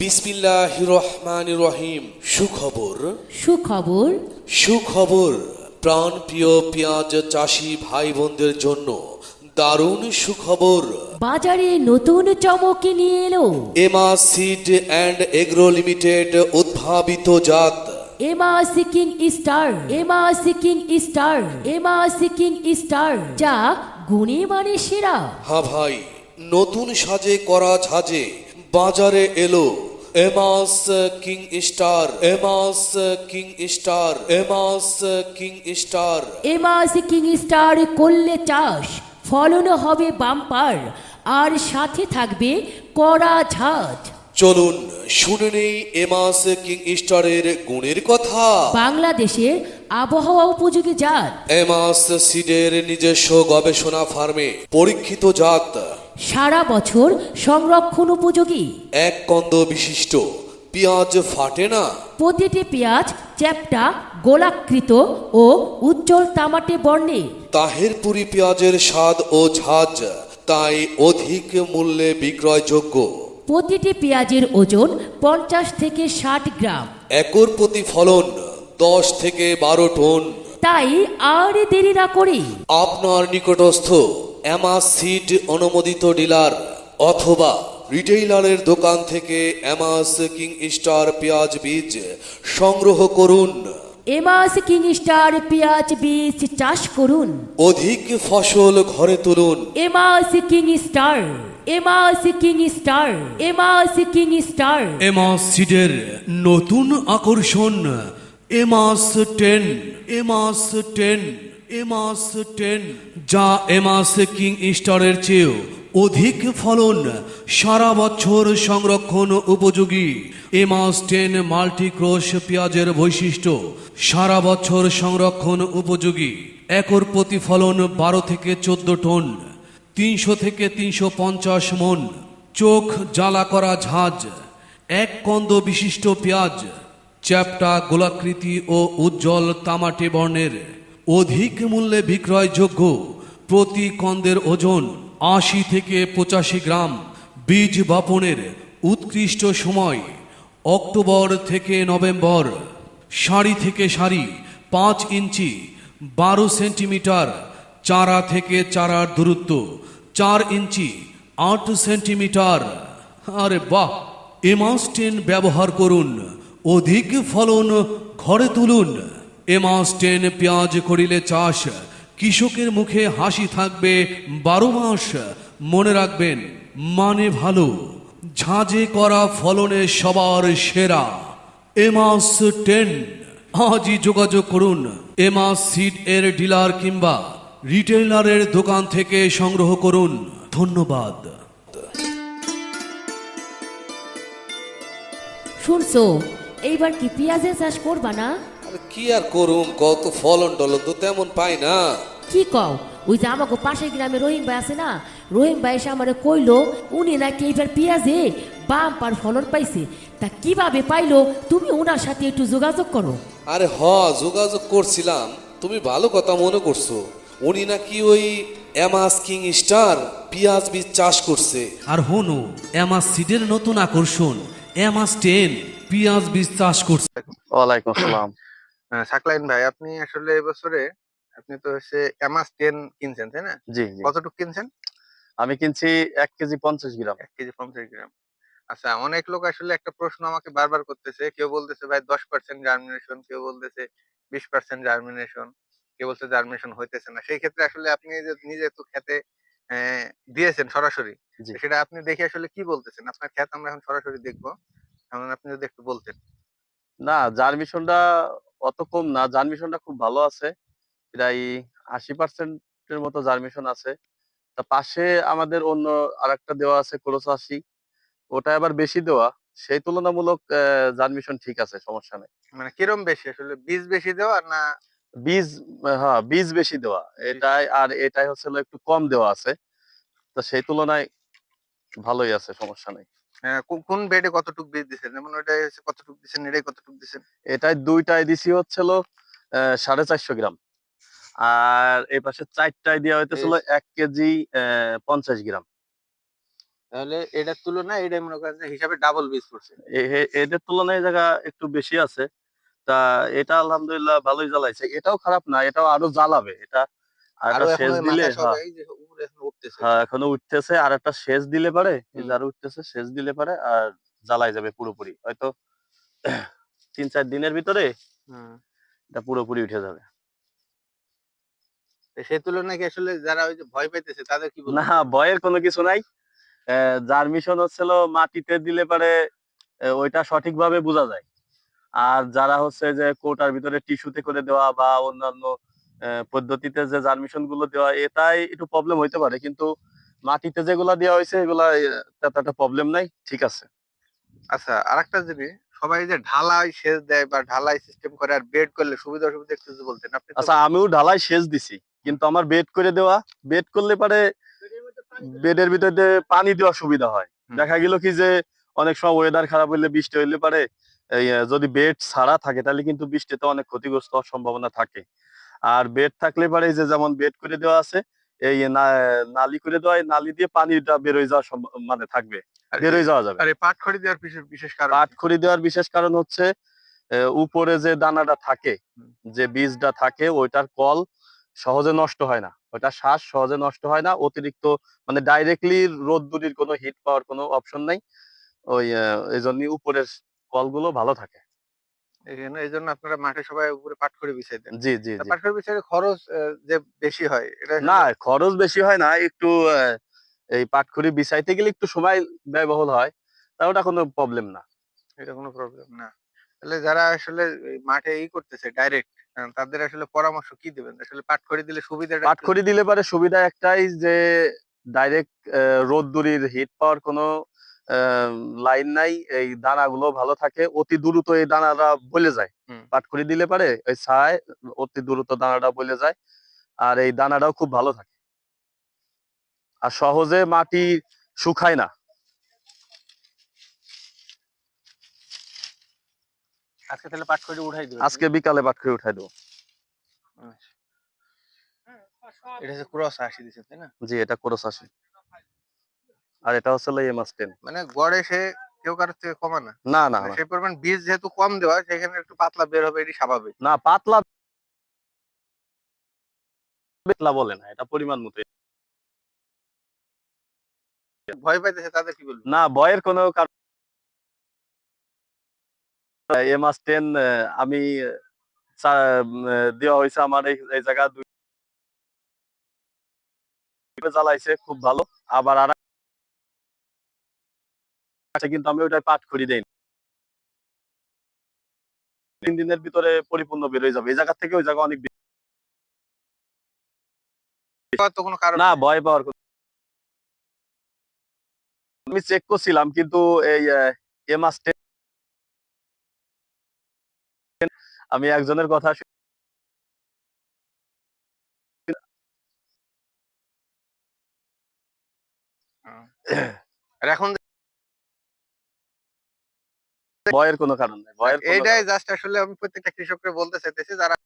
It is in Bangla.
বিসমিল্লাহ রহমান রহিম সুখবর। সুখবর। সুখবর। প্রাণ প্রিয় পেঁয়াজ চাষি ভাই বোনদের জন্য দারুণ সুখবর। বাজারে নতুন চমক নিয়ে এলো। Ema seed and agro limited উদ্ভাবিত জাত। এমা সিকিং স্টার। এমা সিকিং স্টার। এমা সিকিং স্টার। যা গুণে মানে সেরা। হ্যাঁ ভাই নতুন সাজে করা ঝাজে বাজারে এলো। Emas king star Emas king star Emas king star Ema seeking star করলে চাষ ফলন হবে বাম্পার আর সাথে থাকবে কড়া ঝাঁজ। চলুন শুনে নেই এমাস কিং স্টারের গুণের কথা। বাংলাদেশের আবহাওয়া উপযোগী জাত। এমাস সিডের নিজস্ব গবেষণা ফার্মে পরীক্ষিত জাত। সারা বছর সংরক্ষণ উপযোগী। এক কন্দ বিশিষ্ট। পেঁয়াজ ফাটে না? প্রতিটি পেঁয়াজ চ্যাপ্টা গোলাকৃত ও উজ্জ্বল তামাটে বর্ণে তাহেরপুরি পেঁয়াজের স্বাদ ও ঝাঁজ তাই অধিক মূল্যে বিক্রয়যোগ্য। প্রতিটি পেঁয়াজের ওজন পঞ্চাশ থেকে ষাট গ্রাম। একর প্রতি ফলন দশ থেকে বারো টন। তাই আর দেরি না করে আপনার নিকটস্থ অ্যামাস সিড অনুমোদিত ডিলার অথবা রিটেইলারের দোকান থেকে অ্যামাস কিং স্টার পেঁয়াজ বীজ সংগ্রহ করুন। এমাস কিং স্টার পেঁয়াজ বীজ চাষ করুন। অধিক ফসল ঘরে তুলুন। Emas king star Emas king star Emas king star Emas সিডের নতুন আকর্ষণ Emas ten Emas ten Emas ten যা এমাস কিং স্টারের চেয়েও অধিক ফলন, সারা বছর সংরক্ষণ উপযোগী। এমাস টেন মাল্টিক্রোশ পেঁয়াজের বৈশিষ্ট্য, সারা বছর সংরক্ষণ উপযোগী। একর প্রতি ফলন বারো থেকে চোদ্দ টন, তিনশো থেকে তিনশো পঞ্চাশ মন, চোখ জ্বালা করা ঝাঁজ, এক কন্দ বিশিষ্ট পেঁয়াজ, চ্যাপটা গোলাকৃতি ও উজ্জ্বল তামাটে বর্ণের। অধিক মূল্যে বিক্রয়যোগ্য প্রতি কন্দের ওজন আশি থেকে পঁচাশি গ্রাম বীজ বপনের উৎকৃষ্ট সময় অক্টোবর থেকে নভেম্বর। সারি থেকে সারি পাঁচ ইঞ্চি, বারো সেন্টিমিটার, চারা থেকে চারার দূরত্ব চার ইঞ্চি, আট সেন্টিমিটার। আরে বাহ! এমাস্টেন ব্যবহার করুন, অধিক ফলন ঘরে তুলুন। এমাস্টেন পেঁয়াজ করিলে চাষ। কৃষকের মুখে হাসি থাকবে বারো মাস। মনে রাখবেন মানে ভালো। ঝাঁঝে করা ফলনে সবার সেরা। এমাস টেন, আজই যোগাযোগ করুন। এমাস সিড এর ডিলার কিংবা রিটেলারের দোকান থেকে সংগ্রহ করুন। ধন্যবাদ। শুনছো, এইবার কি পেঁয়াজের চাষ করবা না? কি আর করুম? কত ফলন টলন তো তেমন পাই না। কি কও? ওই যে আমাকে পাশের গ্রামে রহিম ভাই আছে না? রহিম ভাই এসে আমারে কইলো উনি নাকি এইবার পেঁয়াজে বাম পার ফলন পাইছে। তা কীভাবে পাইলো? তুমি ওনার সাথে একটু যোগাযোগ করো। আরে হ যোগাযোগ করছিলাম। তুমি ভালো কথা মনে করছ। উনি নাকি ওই এমাস কিং স্টার পেঁয়াজ বীজ চাষ করছে। আর হনু এমাস সিডের নতুন আকর্ষণ এমাস টেন পেঁয়াজ বীজ চাষ করছে। ওয়ালাইকুম আসসালাম। আহ, সাকলাইন ভাই আপনি আসলে এবছরে আপনি তো হচ্ছে এমাস টেন কিনছেন তাই না? জি জি। কতটুকু কিনছেন? আমি কিনছি এক কেজি পঞ্চাশ গ্রাম। এক কেজি পঞ্চাশ গ্রাম। আচ্ছা অনেক লোক আসলে একটা প্রশ্ন আমাকে বারবার করতেছে কেউ বলতেছে ভাই দশ পার্সেন্ট জার্মিনেশন কেউ বলতেছে বিশ পার্সেন্ট জার্মিনেশন কেউ বলছে জার্মিনেশন হইতেছে না সেই ক্ষেত্রে আসলে আপনি যে নিজে তো খেতে আহ, দিয়েছেন সরাসরি জি। সেটা আপনি দেখে আসলে কি বলতেছেন? আপনার ক্ষেত আমরা এখন সরাসরি দেখব এখন আপনি যদি একটু বলতেন। না জার্মিশনটা অত কম না জার্মিশনটা খুব ভালো আছে প্রায় আশি পার্সেন্টের মতো জার্মিশন আছে। তা পাশে আমাদের অন্য আরেকটা দেওয়া আছে ক্রোস আশি ওটা আবার বেশি দেওয়া। সেই তুলনামূলক জার্মিশন ঠিক আছে সমস্যা নেই। মানে কিরম বেশি? আসলে বীজ বেশি দেওয়া না? বীজ হ্যাঁ বীজ বেশি দেওয়া। এটাই আর এটাই হচ্ছে একটু কম দেওয়া আছে। তো সেই তুলনায় ভালোই আছে সমস্যা নেই। কোন বেডে কতটুকু বীজ দিচ্ছেন যেমন ওটা হচ্ছে কতটুকু দিচ্ছেন এটাই কতটুকু দিচ্ছেন এটাই দুইটাই দিছি হচ্ছিল সাড়ে চারশো গ্রাম। আর এই পাশে চারটায় দেওয়া হইতেছিল এক কেজি পঞ্চাশ গ্রাম। তাহলে এটার তুলনায় এটাই মনে করেন হিসাবে ডাবল বীজ পড়ছে এদের তুলনায় এই জায়গা একটু বেশি আছে। তা এটা আলহামদুলিল্লাহ ভালোই জ্বালাইছে। এটাও খারাপ না এটাও আরও জ্বালাবে। এটা আর একটা ওই দিলে হ্যাঁ, এখন উঠতেছে হ্যাঁ এখনও উঠতেছে। আর একটা সেচ দিলে পারে উঠতেছে সেচ দিলে পারে আর যাবে পুরোপুরি। হয়তো তিন চার দিনের ভিতরে এটা পুরোপুরি উঠে যাবে। সেই তুলনায় কি আসলে যারা ওই যে ভয় পাইতেছে তাদের কি না ভয়ের কোনো কিছু নাই। যার মিশন হচ্ছিল মাটিতে দিলে পারে ওইটা সঠিকভাবে বোঝা যায়। আর যারা হচ্ছে যে কোটার ভিতরে টিস্যুতে করে দেওয়া বা অন্যান্য পদ্ধতিতে যে জার্মিশনগুলো দেওয়া এটাই একটু প্রবলেম হইতে পারে। কিন্তু মাটিতে যেগুলা দেওয়া হয়েছে এগুলা একটা প্রবলেম নাই। ঠিক আছে। আচ্ছা আরেকটা জিনিস সবাই যে ঢালাই সেচ দেয় বা ঢালাই সিস্টেম করে আর বেড করলে সুবিধা অসুবিধা একটু যদি বলতেন আপনি আচ্ছা আমিও ঢালাই সেচ দিছি কিন্তু আমার বেড করে দেওয়া বেড করলে পারে বেডের ভিতরে পানি দেওয়া সুবিধা হয়। দেখা গেল কি যে অনেক সময় ওয়েদার খারাপ হইলে বৃষ্টি হইলে পারে যদি বেড ছাড়া থাকে তাহলে কিন্তু বৃষ্টিতে অনেক ক্ষতিগ্রস্ত হওয়ার সম্ভাবনা থাকে। আর বেড থাকলে পারে যে যেমন বেড করে দেওয়া আছে এই নালি করে দেওয়া নালি দিয়ে পানিটা বেরোয় যাওয়া সম্ভব- মানে থাকবে বেরোয় যাওয়া যাবে। আর পাট খড়ি দেওয়ার বিশেষ কারণ? পাট খড়ি দেওয়ার বিশেষ কারণ হচ্ছে উপরে যে দানাটা থাকে যে বীজটা থাকে ওইটার কল সহজে নষ্ট হয় না। ওইটা শ্বাস সহজে নষ্ট হয় না অতিরিক্ত মানে ডাইরেক্টলি রোদ্দুরির কোনো হিট পাওয়ার কোনো অপশন নাই। ওই এই জন্য উপরের কলগুলো ভালো থাকে। এখানে এই জন্য আপনারা মাঠে সবাই উপরে পাট খড়ি বিছাই দেন। জি জি পাট বিছাইলে খরচ যে বেশি হয় এটা না খরচ বেশি হয় না একটু এই পাটখড়ি বিছাইতে গেলে একটু সময় ব্যয়বহুল হয় তা ওটা কোনো প্রবলেম না। এটা কোনো প্রবলেম না। তাহলে যারা আসলে মাঠে ই করতেছে ডাইরেক্ট তাদের আসলে পরামর্শ কি দিবেন? আসলে পাট খড়ি দিলে একটু- পাটখড়ি দিলে পারে সুবিধা একটাই যে ডাইরেক্ট রোদ্দুরির হিট পাওয়ার কোনো লাইন নাই এই দানাগুলো ভালো থাকে অতি দ্রুত এই দানাটা বলে যায়। পাটখড়ি দিলে পারে ওই ছায় অতি দ্রুত দানাটা বলে যায় আর এই দানাটাও খুব ভালো থাকে। আর সহজে মাটি শুকায় না। আজকে তাহলে পাট খড়ি উঠাই দিবেন আজকে বিকালে পাটখড়ি উঠাই দেবো। এটা হচ্ছে ক্রস আশি দিচ্ছে তাই না? জি এটা ক্রস আসে আর এটা হচ্ছে এম এস টেন মানে গড়ে সে কেউ কারোর থেকে কমা না। না না মানে সেই পরিমাণ বীজ যেহেতু কম দেওয়া সেখানে একটু পাতলা বের হবে এটি স্বাভাবিক। না পাতলা পাতলা বলে না এটা পরিমাণ মতো। ভয় পাইতেছে তাদের কি বলব? না বয়ের কোনো কারণ এম এস টেন আমি দেওয়া হয়েছে আমার এই জায়গা জ্বালাইছে খুব ভালো। আবার আর আছে কিন্তু আমি পাঠ করি দেই তিন দিনের ভিতরে পরিপূর্ণ বেরোয় যাবে। এই জায়গা থেকে ওই জায়গা অনেক না ভয় পাওয়ার আমি চেক করছিলাম কিন্তু এই এম আমি একজনের কথা আর এখন ভয়ের কোনো কারণ নেই ভয়ের এটাই জাস্ট আসলে আমি প্রত্যেকটা কৃষককে বলতে চাইতেছি যারা